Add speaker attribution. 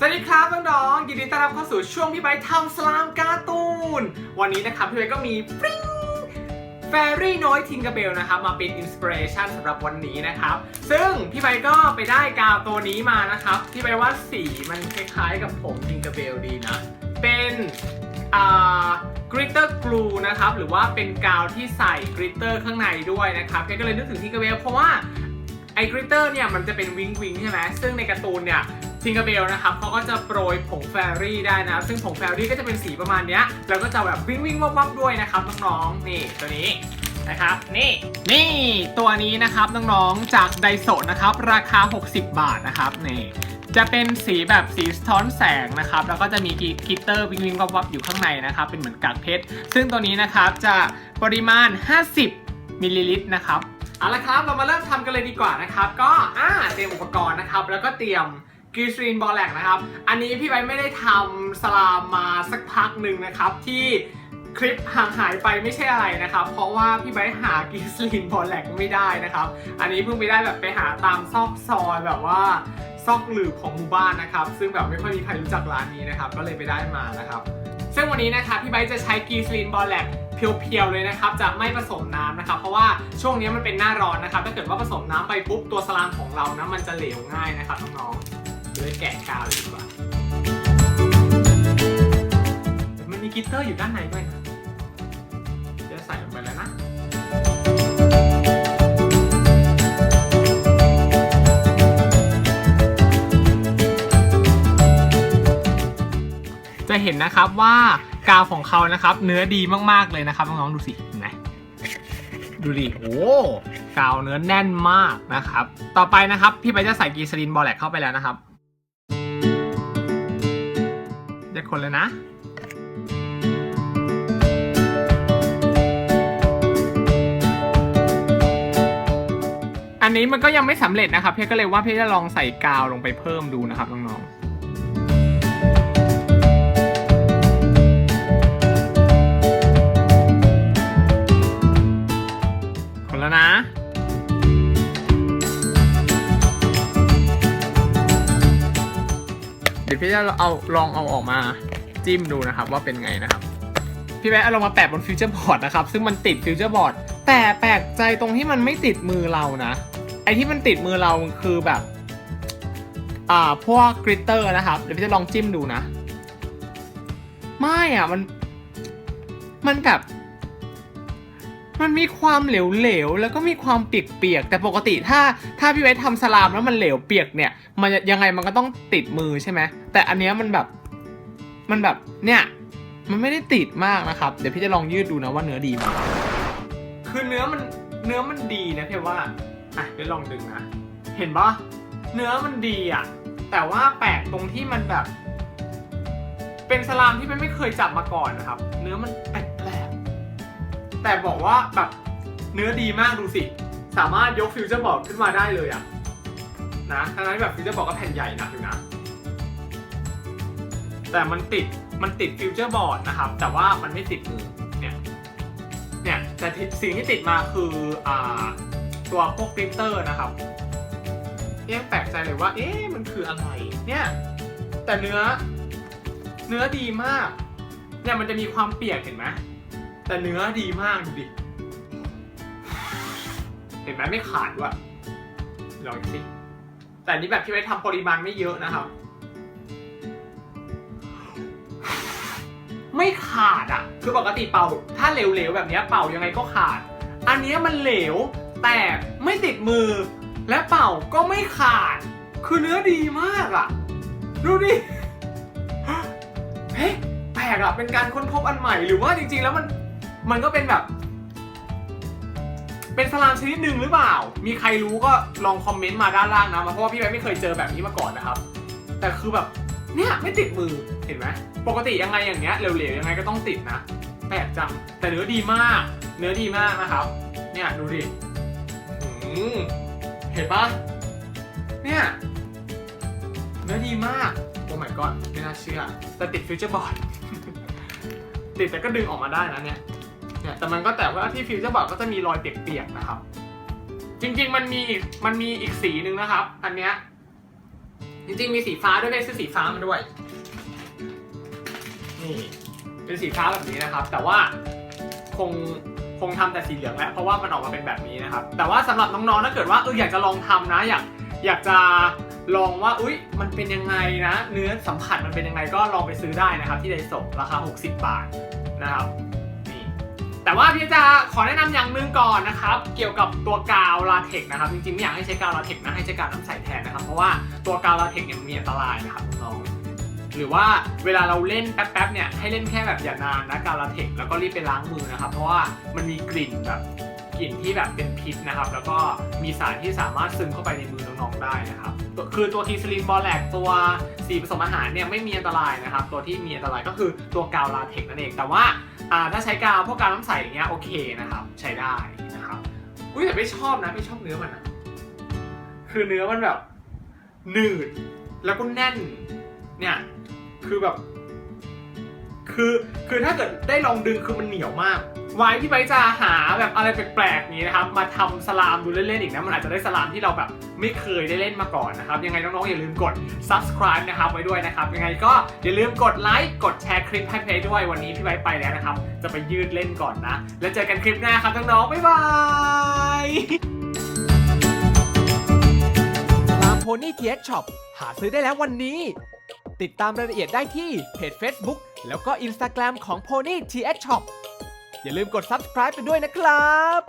Speaker 1: สวัสดีครับน้องๆยินดีต้อนรับเข้าสู่ช่วงพี่ไบทำสลามการ์ตูน วันนี้นะครับพี่ไบก็มีปริ้งแฟรี่น้อยทิงก r เบลนะครับมาเป็นอินสปิเรชันสำหรับวันนี้นะครับ ซึ่งพี่ไบก็ไปได้กาวตัวนี้มานะครับพี่ไบว่าสีมันคล้ายๆกับผมทิงก r เบลดีนะ เป็นอ่ากริตเตอร์กลูนะครับหรือว่าเป็นกาวที่ใส่กริตเตอร์ข้างในด้วยนะครับพี่ก็เลยนึกถึงทิงก r เบลเพราะว่าไอ้กริตเตอร์เนี่ยมันจะเป็นวิงวิงใช่ไหมซึ่งในการ์ตูนเนี่ย ทิงเก r เบลนะครับเขาก็จะโปรยผงแฟรี่ได้นะ ซึ่งผงแฟรี่ก็จะเป็นสีประมาณเนี้ย แล้วก็จะแบบวิ่งวิ่งวับวับด้วยนะครับน้องๆนี่ตัวนี้นะครับนี่นี่ตัวนี้นะครับน้องๆจากไดโซนะครับราคา 60 บาทนะครับนี่จะเป็นสีแบบสีสะท้อนแสงนะครับ แล้วก็จะมีกิตเตอร์วิ่งวิ่งวับวับอยู่ข้างในนะครับ เป็นเหมือนกากเพชร ซึ่งตัวนี้นะครับจะปริมาณ 50มิลลิลิตรนะครับเอาละครับเรามาเริ่มทำกันเลยดีกว่านะครับ ก็อ่าเตรียมอุปกรณ์นะครับ แล้วก็เตรียม กรีซรีนบอลแลกนะครับ อันนี้พี่ไบไม่ได้ทำสลามมาสักพักหนึ่งนะครับ ที่คลิปห่างหายไปไม่ใช่อะไรนะครับ เพราะว่าพี่ไบหากรีซรีนบอลแลกไม่ได้นะครับ อันนี้เพิ่งไปได้แบบไปหาตามซอกซอยแบบว่าซอกหลืบของหมู่บ้านนะครับ ซึ่งแบบไม่ค่อยมีใครรู้จักร้านนี้นะครับ ก็เลยไปได้มานะครับ ซึ่งวันนี้นะครับพี่ไบจะใช้กีซลีนบอลแลกเพียวๆเลยนะครับ จะไม่ผสมน้ำนะครับ เพราะว่าช่วงนี้มันเป็นหน้าร้อนนะครับ ถ้าเกิดว่าผสมน้ำไปปุ๊บตัวสลามของเรานะมันจะเหลวง่ายนะครับน้องๆ เลยแกะกาวเลยดีกว่า มันมีกิตเตอร์อยู่ด้านในด้วยนะจะใส่ลงไปแล้วนะจะเห็นนะครับว่ากาวของเขานะครับ เนื้อดีมากๆเลยนะครับน้องๆดูสินไหดูดิโอ้กาวเนื้อแน่นมากนะครับ ต่อไปนะครับ พี่ไปจะใส่กีซลินบอลแลกเข้าไปแล้วนะครับ จะคนเลยนะอันนี้มันก็ยังไม่สำเร็จนะครับ เพี่ก็เลยว่าเพี่จะลองใส่กาวลงไปเพิ่มดูนะครับน้องๆ จะเอาลองเอาออกมาจิ้มดูนะครับว่าเป็นไงนะครับ พี่แบ๊เอาลงมาแปะบนฟิวเจอร์บอร์ดนะครับ ซึ่งมันติดฟิวเจอร์บอร์ดแต่แปลกใจตรงที่มันไม่ติดมือเรานะไอที่มันติดมือเราคือแบบ อ่าพวกกริตเตอร์นะครับเดี๋ยวพี่จะลองจิ้มดูนะ ไม่อะมัน มันแบบ มันมีความเหลวๆ แล้วก็มีความเปียกๆ แต่ปกติถ้าถ้าพี่ไว้ทำสลามแล้วมันเหลวเปียกเนี่ย มันยังไงมันก็ต้องติดมือใช่ไหม แต่อันเนี้ยมันแบบ มันแบบ เนี่ย มันไม่ได้ติดมากนะครับ เดี๋ยวพี่จะลองยืดดูนะว่าเนื้อดีไหมคือเนื้อมัน เนื้อมันดีนะพี่ว่า อะเดี๋ยวลองดึงนะ เห็นปะเนื้อมันดีอะ แต่ว่าแปลกตรงที่มันแบบ เป็นสลามที่มันไม่เคยจับมาก่อนนะครับ เนื้อมันแปลก แต่บอกว่าแบบเนื้อดีมากดูสิ สามารถยกฟิวเจอร์บอร์ดขึ้นมาได้เลยอะนะทั้งนั้นแบบฟิวเจอร์บอร์ดก็แผ่นใหญ่หนักอยู่นะ แต่มันติดมันติดฟิวเจอร์บอร์ดนะครับ แต่ว่ามันไม่ติดมือเนี่ยเนี่ยแต่สิ่งที่ติดมาคืออ่าตัวพวกกริตเตอร์นะครับยังแปลกใจเลยว่าเอ๊ะมันคืออะไรเนี่ยแต่เนื้อเนื้อดีมากเนี่ยมันจะมีความเปียกเห็นไหม แต่เนื้อดีมากดูดิ เห็นไหมไม่ขาดด้วยลองอีกสิแต่อันนี้แบบที่ไว้ทำปริมาณไม่เยอะนะครับ ไม่ขาดอะ คือปกติเป่า ถ้าเหลวๆแบบนี้เป่ายังไงก็ขาด อันนี้มันเหลว แต่ไม่ติดมือ และเป่าก็ไม่ขาด คือเนื้อดีมากอะ ดูดิ เฮ้แปลกอะ เป็นการค้นพบอันใหม่หรือว่าจริงๆ แล้วมัน มันก็เป็นแบบ เป็นสลามชนิดหนึ่งหรือเปล่า มีใครรู้ก็ลองคอมเมนต์มาด้านล่างนะเพราะว่าพี่แบงค์ไม่เคยเจอแบบนี้มาก่อนนะครับ แต่คือแบบเนี่ยไม่ติดมือเห็นไหมปกติยังไงอย่างเงี้ยเหลวๆยังไงก็ต้องติดนะแปลกจังแต่เนื้อดีมาก เนื้อดีมากนะครับ เนี่ยดูดิเห็นปะเนี่ยเนื้อดีมากโอ้ my god ไม่น่าเชื่อแต่ติดฟิวเจอร์บอร์ดติดแต่ก็ดึงออกมาได้นะเนี่ย เนี่ยแต่มันก็แต่ว่าที่ฟิวเจอร์บอร์ดก็จะมีรอยเปียกๆนะครับ จริงๆมันมีอีกมันมีอีกสีหนึ่งนะครับ อันเนี้ยจริงๆมีสีฟ้าด้วยเลยซื้อสีฟ้ามาด้วยนี่เป็นสีฟ้าแบบนี้นะครับ แต่ว่าคงคงทำแต่สีเหลืองแหละเพราะว่ามันออกมาเป็นแบบนี้นะครับ แต่ว่าสำหรับน้องๆถ้าเกิดว่าเอออยากจะลองทำนะอยากอยากจะลองว่าอุ้ยมันเป็นยังไงนะ เนื้อสัมผัสมันเป็นยังไงก็ลองไปซื้อได้นะครับ ที่ไดโซราคา 60 บาทนะครับ แต่ว่าพี่จะขอแนะนำอย่างหนึ่งก่อนนะครับ เกี่ยวกับตัวกาวลาเทกนะครับ จริงๆไม่อยากให้ใช้กาวลาเทกนะให้ใช้กาวน้ำใสแทนนะครับ เพราะว่าตัวกาวลาเทกเนี่ยมีอันตรายนะครับน้องหรือว่าเวลาเราเล่นแป๊บๆเนี่ยให้เล่นแค่แบบอย่านานนะกาวลาเทคแล้วก็รีบไปล้างมือนะครับ เพราะว่ามันมีกลิ่นแบบ กลิ่นที่แบบเป็นพิษนะครับ แล้วก็มีสารที่สามารถซึมเข้าไปในมือน้องๆได้นะครับ คือตัวทีสลินบอลแลกตัวสีผสมอาหารเนี่ยไม่มีอันตรายนะครับ ตัวที่มีอันตรายก็คือตัวกาวลาเทคนั่นเอง แต่ว่าถ้าใช้กาวพวกกาวน้ำใสอย่างเงี้ยโอเคนะครับ ใช้ได้นะครับอุ้ยแต่ไม่ชอบนะไม่ชอบเนื้อมันอะคือเนื้อมันแบบหนืดแล้วก็แน่นเนี่ยคือแบบ คือคือถ้าเกิดได้ลองดึงคือมันเหนียวมาก ไว้ที่ไปจะหาแบบอะไรแปลกๆนี้นะครับ มาทำสลามดูเล่นๆอีกนะมันอาจจะได้สลามที่เราแบบไม่เคยได้เล่นมาก่อนนะครับ ยังไงน้องๆอย่าลืมกด subscribe นะครับไว้ด้วยนะครับ ยังไงก็อย่าลืมกดไลค์กดแชร์คลิปให้เพลย์ด้วยวันนี้พี่ไว้ไปแล้วนะครับ จะไปยืดเล่นก่อนนะ แล้วเจอกันคลิปหน้าครับน้องๆบ๊ายบาย
Speaker 2: ลามโพนี่ทีเอ็กช็อปหาซื้อได้แล้ววันนี้ ติดตามรายละเอียดได้ที่เพจ Facebook แล้วก็ Instagram ของ Pony TX Shop อย่าลืมกด subscribe ไปด้วยนะครับ